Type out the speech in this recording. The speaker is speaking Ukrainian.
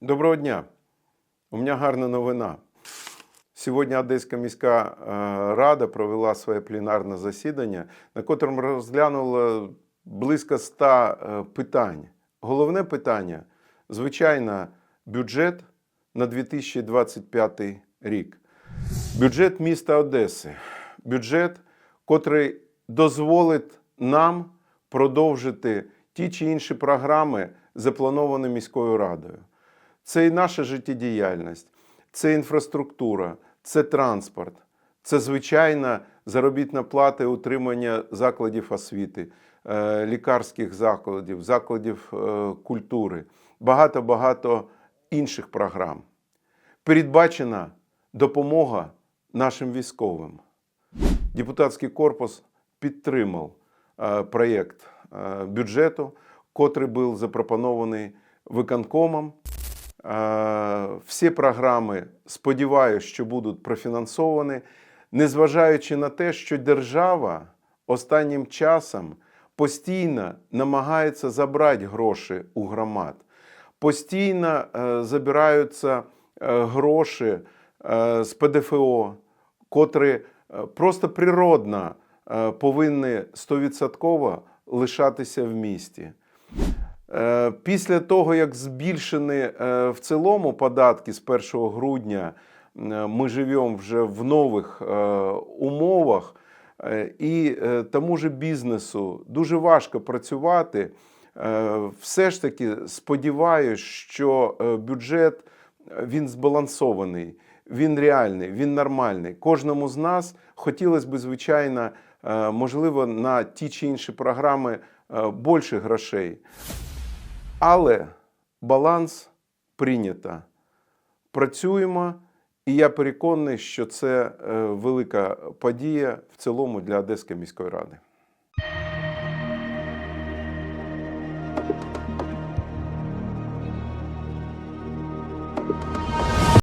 Доброго дня. У мене гарна новина. Сьогодні Одеська міська е, рада провела своє пленарне засідання, на котрому розглянула близько ста е, питань. Головне питання, звичайно, бюджет на 2025 рік. Бюджет міста Одеси. Бюджет, котрий дозволить нам продовжити ті чи інші програми, заплановані міською радою. Це і наша життєдіяльність, це інфраструктура, це транспорт, це звичайна заробітна плата і утримання закладів освіти, е, лікарських закладів, закладів е, культури, багато-багато інших програм. Передбачена допомога нашим військовим. Депутатський корпус підтримав е, проєкт бюджету, котрий був запропонований виконкомом. Е, Всі програми, сподіваюся, що будуть профінансовані, незважаючи на те, що держава останнім часом постійно намагається забрати гроші у громад, постійно е, забираються е, гроші е, з ПДФО, котрі е, просто природно е, повинні 100% лишатися в місті. Е, Після того, як збільшені е, в цілому податки з 1 грудня, е, ми живемо вже в нових умовах, і тому ж бізнесу дуже важко працювати. Все ж таки сподіваюся, що бюджет він збалансований, він реальний, він нормальний. Кожному з нас хотілося б, звичайно, можливо, на ті чи інші програми е, більше грошей. Але баланс прийнято. Працюємо, і я переконаний, що це е, велика подія в цілому для Одеської міської ради.